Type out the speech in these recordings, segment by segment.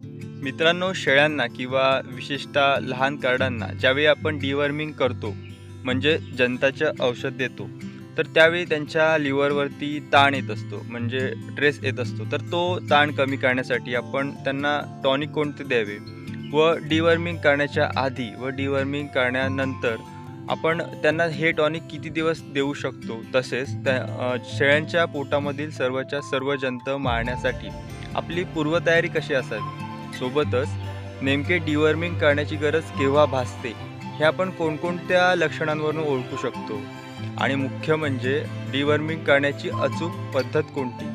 मित्रांनो शेळ्यांना किंवा विशेषतः लहान कार्डांना ज्यावेळी आपण डिवर्मिंग करतो म्हणजे जंताचं औषध देतो तर त्यावेळी त्यांच्या लिव्हरवरती ताण येत असतो म्हणजे ड्रेस येत असतो. तर तो ताण कमी करण्यासाठी आपण त्यांना टॉनिक कोणते द्यावे? व डिवर्मिंग करण्याच्या आधी व डिवर्मिंग करण्यानंतर आपण त्यांना हे टॉनिक किती दिवस देऊ शकतो? तसेच त्या शेळ्यांच्या पोटामधील सर्वच्या सर्व जंत मारण्यासाठी आपली पूर्वतयारी कशी असावी? सोबतच नेमके डिवर्मिंग करण्याची गरज केव्हा भासते हे आपण कोणकोणत्या लक्षणांवरून ओळखू शकतो? आणि मुख्य म्हणजे डिवर्मिंग करण्याची अचूक पद्धत कोणती?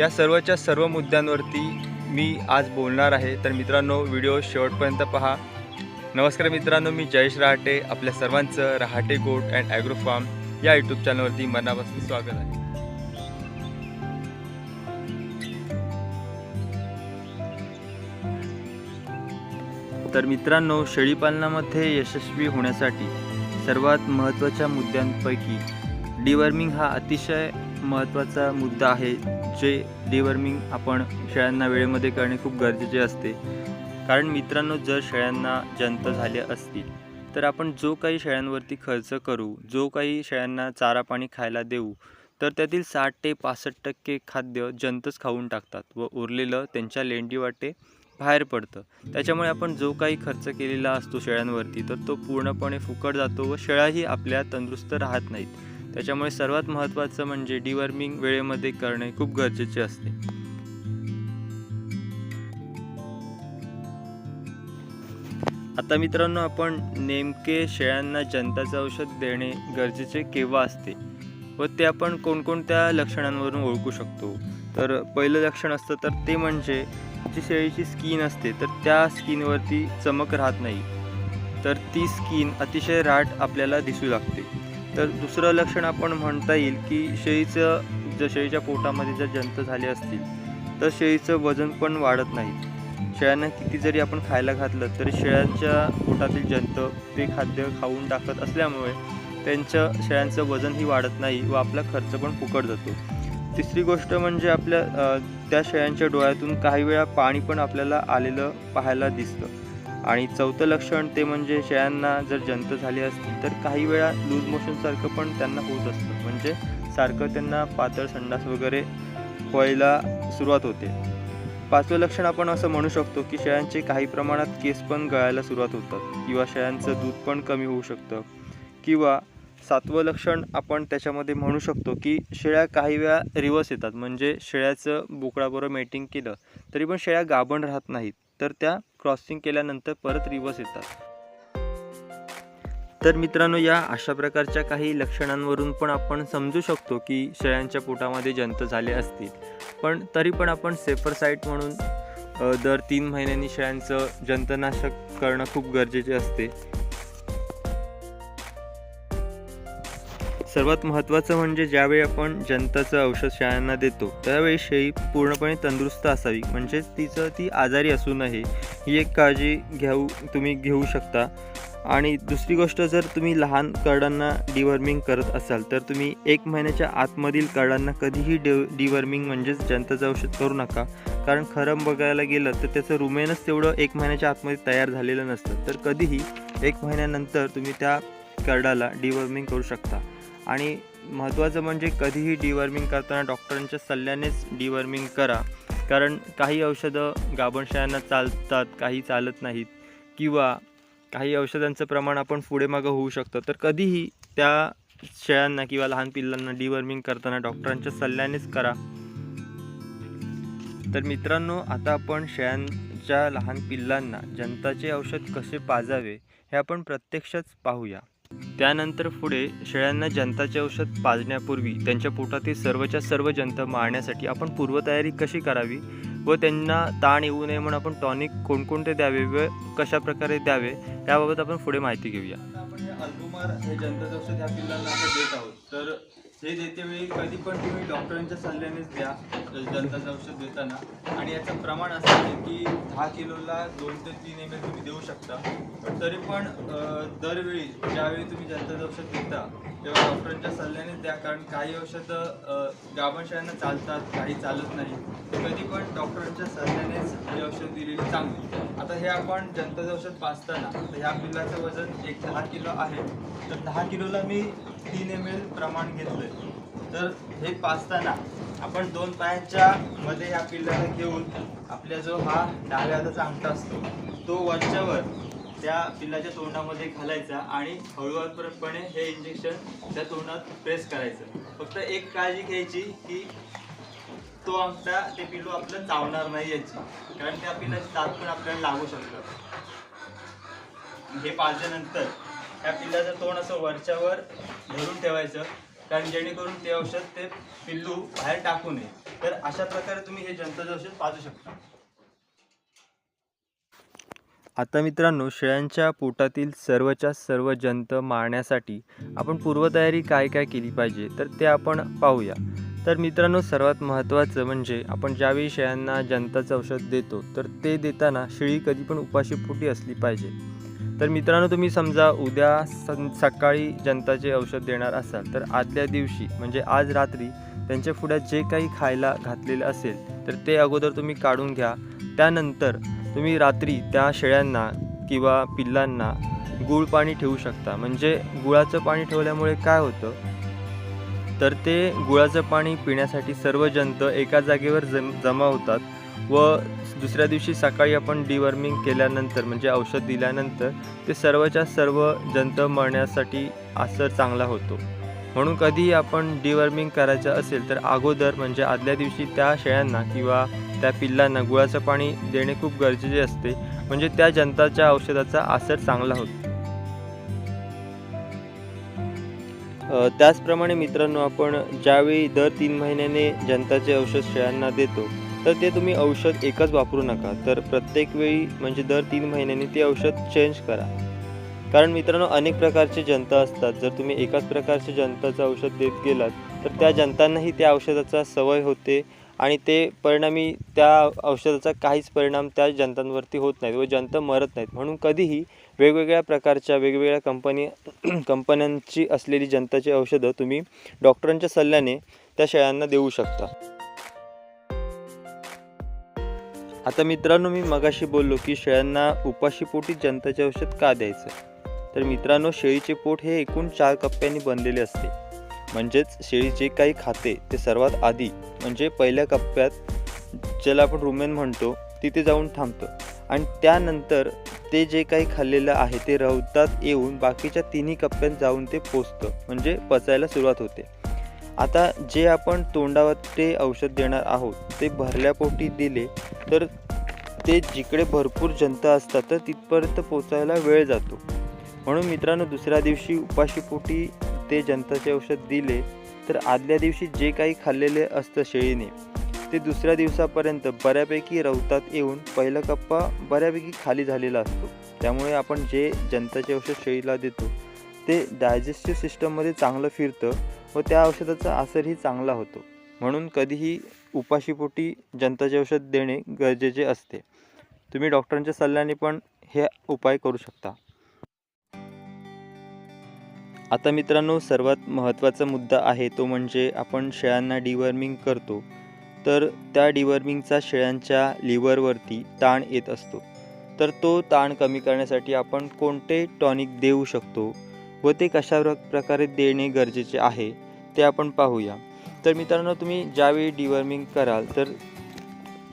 या सर्वच्या सर्व मुद्द्यांवरती मी आज बोलणार आहे. तर मित्रांनो व्हिडिओ शेवटपर्यंत पहा. नमस्कार मित्रांनो मी जयेश रहाटे आपल्या सर्वांचं Rahate goat and agro farm या यूट्यूब चॅनलवरती मनापासून स्वागत आहे. तर मित्रांनो शेळीपालनामध्ये यशस्वी होण्यासाठी सर्वात महत्त्वाच्या मुद्द्यांपैकी डिवर्मिंग हा अतिशय महत्त्वाचा मुद्दा आहे जे डिवर्मिंग आपण शेळ्यांना वेळेमध्ये करणे खूप गरजेचे असते. कारण मित्रांनो जर शेळ्यांना जंत झाले असतील तर आपण जो काही शेळ्यांवरती खर्च करू जो काही शेळ्यांना चारा पाणी खायला देऊ तर त्यातील साठ ते पासष्ट टक्के खाद्य जंतच खाऊन टाकतात व उरलेलं त्यांच्या लेंडी वाटे बाहेर पडतं. त्याच्यामुळे आपण जो काही खर्च केलेला असतो शेळ्यांवरती तर तो पूर्णपणे फुकट जातो व शेळ्याही आपल्या तंदुरुस्त राहत नाहीत. त्याच्यामुळे सर्वात महत्त्वाचं म्हणजे डिवर्मिंग वेळेमध्ये करणे खूप गरजेचे असते. आता मित्रांनो आपण नेमके शेळ्यांना जनताचं औषध देणे गरजेचे केव्हा असते? व ते आपण कोणकोणत्या लक्षणांवरून ओळखू शकतो? तर पहिलं लक्षण असतं तर ते म्हणजे जी शेळीची स्किन असते तर त्या स्किनवरती चमक राहत नाही. तर ती स्किन अतिशय राट आपल्याला दिसू लागते. तर दुसरं लक्षण आपण म्हणता येईल की शेळीचं जर शेळीच्या पोटामध्ये जर जंत झाले असतील तर शेळीचं वजन पण वाढत नाही. शेळ्यांना किती जरी आपण खायला घातलं तरी शेळ्यांच्या पोटातील जंत ते खाद्य खाऊन टाकत असल्यामुळे त्यांचं शेळ्यांचं वजनही वाढत नाही व आपला खर्च पण फुकट जातो. तिसरी गोष्ट म्हणजे आपल्या त्या शेळ्यांच्या डोळ्यातून काही वेळा पाणी पण आपल्याला आलेलं पाहायला दिसतं. आणि चौथं लक्षण ते म्हणजे शेळ्यांना जर जंत झाली असतील तर काही वेळा लूज मोशनसारखं पण त्यांना होत असतं. म्हणजे सारखं त्यांना पातळ संडास वगैरे व्हायला सुरुवात होते. पाचवं लक्षण आपण असं म्हणू शकतो की शेळ्यांचे काही प्रमाणात केस पण गळायला सुरुवात होतात. किंवा शेळ्यांचं दूध पण कमी होऊ शकतं. किंवा सातवं लक्षण आपण त्याच्यामध्ये म्हणू शकतो की शेळ्या काही वेळा रिवर्स येतात. म्हणजे शेळ्याचं बोकडाबरोबर मेटिंग केलं तरी पण शेळ्या गाभण राहत नाहीत. तर त्या क्रॉसिंग केल्यानंतर परत रिवर्स येतात. तर मित्रांनो या अशा प्रकारच्या काही लक्षणांवरून पण आपण समजू शकतो की शेळ्यांच्या पोटामध्ये जंत झाले असतील. पण तरी पण आपण सेफर साईट म्हणून दर तीन महिन्यांनी शेळ्यांचं जंतनाशक करणं खूप गरजेचे असते. सर्वात महत्त्वाचं म्हणजे ज्यावेळी आपण जनताचं औषध शाळांना देतो त्यावेळी शेळी पूर्णपणे तंदुरुस्त असावी. म्हणजेच तिचं ती आजारी असू नये ही एक काळजी घेऊ तुम्ही घेऊ शकता. आणि दुसरी गोष्ट जर तुम्ही लहान कार्डांना डिवर्मिंग करत असाल तर तुम्ही एक महिन्याच्या आतमधील कार्डांना कधीही डि डिवर्मिंग म्हणजेच जनताचं औषध करू नका. कारण खरं बघायला गेलं तर त्याचं रुमेनच तेवढं एक महिन्याच्या आतमध्ये तयार झालेलं नसतं. तर कधीही एक महिन्यानंतर तुम्ही त्या कार्डाला डिवर्मिंग करू शकता. आणि महत्त्वाचं म्हणजे कधीही डिवर्मिंग करताना डॉक्टरांच्या सल्ल्यानेच डिवर्मिंग करा. कारण काही औषधं गाभण शेळ्यांना चालतात काही चालत नाहीत. किंवा काही औषधांचं प्रमाण आपण पुढे मागं होऊ शकतं. तर कधीही त्या शेळ्यांना किंवा लहान पिल्लांना डिवर्मिंग करताना डॉक्टरांच्या सल्ल्यानेच करा. तर मित्रांनो आता आपण शेळ्यांच्या लहान पिल्लांना जनताचे औषध कसे पाजावे हे आपण प्रत्यक्षच पाहूया. त्यानंतर पुढे शेळ्यांना जंताचे औषध पाजण्यापूर्वी त्यांच्या पोटातील सर्वच्या सर्व जंत मारण्यासाठी आपण पूर्वतयारी कशी करावी व त्यांना ताण येऊ नये म्हणून आपण टॉनिक कोणकोणते द्यावे व कशा प्रकारे द्यावे याबाबत आपण पुढे माहिती घेऊया. आपण हे अल्बुमार हे जंताचं औषध ह्या पिल्लांना आपण देत आहोत. तर हे देतेवेळी कधी पण तुम्ही डॉक्टरांच्या सल्ल्यानेच द्या दंताचं औषध देताना. आणि याचं प्रमाण असं आहे की दहा किलोला दोन ते तीन एम एल तुम्ही देऊ शकता. तरी पण दरवेळी ज्यावेळी तुम्ही दंताचं औषध देता तेव्हा डॉक्टरांच्या सल्ल्यानेच द्या. कारण काही औषधं गाभण चालतात काही चालत नाही. कधी पण डॉक्टरांच्या सल्ल्यानेच हे औषध दिलेली चांगली. आता हे आपण जनताचं औषध पाचताना तर ह्या पिल्लाचं वजन एक दहा किलो आहे. तर दहा किलोला मी तीन एम एल प्रमाण घेतलं तर हे पाचताना आपण दोन पायांच्या मध्ये ह्या पिल्लाला घेऊन आपल्या जो हा डाव्या हाताचा अंगठा असतो तो वरच्यावर त्या पिल्लाच्या तोंडामध्ये घालायचा आणि हळूहळूपणे हे इंजेक्शन त्या तोंडात प्रेस करायचं. फक्त एक काळजी घ्यायची की तो अंगठा ते पिल्लू आपलं चावणार नाही याची. कारण त्या पिल्लाचे दात पण आपल्याला लागू शकतात. हे पाजल्यानंतर त्या पिल्लाचं तोंड असं वरच्यावर धरून ठेवायचं कारण जेणेकरून ते औषध ते पिल्लू बाहेर टाकू नये. तर अशा प्रकारे तुम्ही हे जंतूचं औषध पाजू शकता. आता मित्रांनो शेळ्यांच्या पोटातील सर्वच्या सर्व जंत मारण्यासाठी आपण पूर्वतयारी काय काय केली पाहिजे तर ते आपण पाहूया. तर मित्रांनो सर्वात महत्त्वाचं म्हणजे आपण ज्यावेळी शेळ्यांना जंताचं औषध देतो तर ते देताना शेळी कधी पण उपाशीपोटी असली पाहिजे. तर मित्रांनो तुम्ही समजा उद्या सं सकाळी जनताचे औषध देणार असाल तर आदल्या दिवशी म्हणजे आज रात्री त्यांच्या पुढ्यात जे काही खायला घातलेलं असेल तर ते अगोदर तुम्ही काढून घ्या. त्यानंतर तुम्ही रात्री त्या शेळ्यांना किंवा पिल्लांना गुळ पाणी ठेवू शकता. म्हणजे गुळाचं पाणी ठेवल्यामुळे काय होतं? तर ते गुळाचं पाणी पिण्यासाठी सर्व जंत एका जागेवर जम जमा होतात. व दुसऱ्या दिवशी सकाळी आपण डिवर्मिंग केल्यानंतर म्हणजे औषध दिल्यानंतर ते सर्वच्या सर्व जंत मरण्यासाठी असर चांगला होतो. म्हणून कधीही आपण डिवर्मिंग करायचं असेल तर अगोदर म्हणजे आदल्या दिवशी त्या शेळ्यांना किंवा त्या पिल्लांना गुळाचं पाणी देणे खूप गरजेचे असते. म्हणजे त्या जंताच्या औषधाचा असर चांगला होतो. त्याचप्रमाणे मित्रांनो आपण ज्यावेळी दर तीन महिन्याने जंताचे औषध शेळ्यांना देतो तर ते तुम्ही औषध एकच वापरू नका. तर प्रत्येक वेळी म्हणजे दर तीन महिन्यांनी ते औषध चेंज करा. कारण मित्रांनो अनेक प्रकारचे जंत असतात. जर तुम्ही एकाच प्रकारचे जंताचं औषध देत गेलात तर त्या जंतांनाही त्या औषधाचा सवय होते आणि ते परिणामी त्या औषधाचा काहीच परिणाम त्या जंतांवरती होत नाहीत व जंत मरत नाहीत. म्हणून कधीही वेगवेगळ्या प्रकारच्या वेगवेगळ्या कंपनी कंपन्यांची असलेली जंताची औषधं तुम्ही डॉक्टरांच्या सल्ल्याने त्या शेळ्यांना देऊ शकता. आता मित्रांनो मी मगाशी बोललो की शेळ्यांना उपाशीपोटी जंताचे औषध का द्यायचं? तर मित्रांनो शेळीचे पोट हे एकूण चार कप्प्यांनी बनलेले असते. म्हणजेच शेळी जे काही खाते ते सर्वात आधी म्हणजे पहिल्या कप्प्यात ज्याला आपण रुमेन म्हणतो तिथे जाऊन थांबतं. आणि त्यानंतर ते जे काही खाल्लेलं आहे ते रवतात येऊन बाकीच्या तिन्ही कप्प्यात जाऊन ते पोचतं म्हणजे पचायला सुरुवात होते. आता जे आपण तोंडावर ते औषध देणार आहोत ते भरल्यापोटी दिले तर ते जिकडे भरपूर जनता असतात तर तिथपर्यंत पोचायला वेळ जातो. म्हणून मित्रांनो दुसऱ्या दिवशी उपाशीपोटी ते जनताचे औषध दिले तर आदल्या दिवशी जे काही खाल्लेले असतं शेळीने ते दुसऱ्या दिवसापर्यंत बऱ्यापैकी रवतात येऊन पहिला कप्पा बऱ्यापैकी खाली झालेला असतो. त्यामुळे आपण जे जनताचे औषध शेळीला देतो ते डायजेस्टिव्ह सिस्टममध्ये चांगलं फिरतं व त्या औषधाचा असरही चांगला होतो. म्हणून कधीही उपाशीपोटी जनताचे औषध देणे गरजेचे असते. तुम्ही डॉक्टरांच्या सल्ल्याने पण हे उपाय करू शकता. आता मित्रांनो सर्वात महत्त्वाचा मुद्दा आहे तो म्हणजे आपण शेळ्यांना डिवर्मिंग करतो तर त्या डिवर्मिंगचा शेळ्यांच्या लिव्हरवरती ताण येत असतो. तर तो ताण कमी करण्यासाठी आपण कोणते टॉनिक देऊ शकतो व ते कशा प्र- प्रकारे देणे गरजेचे आहे? ते आपण पाहूया. तर मित्रांनो तुम्ही ज्यावेळी डिवर्मिंग कराल तर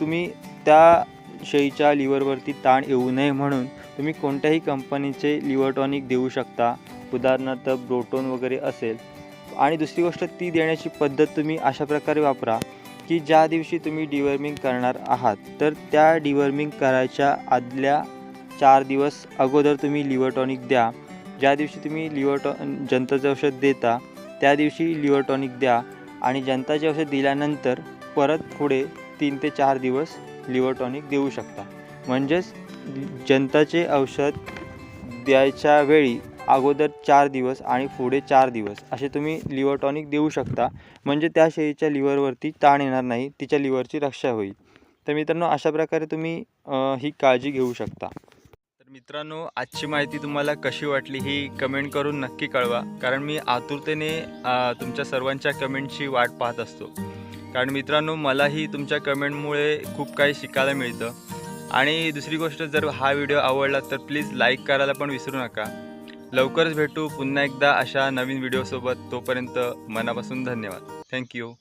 तुम्ही त्या शेळीच्या लिव्हरवरती ताण येऊ नये म्हणून तुम्ही कोणत्याही कंपनीचे लिव्हर टॉनिक देऊ शकता. उदाहरणार्थ ब्रोटोन वगैरे असेल. आणि दुसरी गोष्ट ती देण्याची पद्धत तुम्ही अशा प्रकारे वापरा की ज्या दिवशी तुम्ही डिवर्मिंग करणार आहात. तर त्या डिवर्मिंग करायच्या आदल्या चार दिवस अगोदर तुम्ही लिव्हर टॉनिक द्या. ज्या दिवशी तुम्ही लिव्हर टॉ औषध देता त्या दिवशी लिव्हर टॉनिक द्या आणि जंताचे औषध दिल्यानंतर परत पुढे तीन ते चार दिवस लिव्हर टॉनिक देऊ शकता. म्हणजेच जंताचे औषध द्यायच्या वेळी अगोदर चार दिवस आणि पुढे चार दिवस असे तुम्ही लिव्हर टॉनिक देऊ शकता. म्हणजे त्या शेळीच्या लिव्हरवरती ताण येणार नाही तिच्या लिव्हरची रक्षा होईल. तर मित्रांनो अशा प्रकारे तुम्ही ही काळजी घेऊ शकता. मित्रांनो आजची माहिती तुम्हाला कशी वाटली ही कमेंट करून नक्की कळवा. कारण मी आतुरतेने तुमच्या सर्वांच्या कमेंटची वाट पाहत असतो. कारण मित्रांनो मलाही तुमच्या कमेंटमुळे खूप काही शिकायला मिळतं. आणि दुसरी गोष्ट जर हा व्हिडिओ आवडला तर प्लीज लाईक करायला पण विसरू नका. लवकरच भेटू पुन्हा एकदा अशा नवीन व्हिडिओसोबत तोपर्यंत मनापासून धन्यवाद. थँक्यू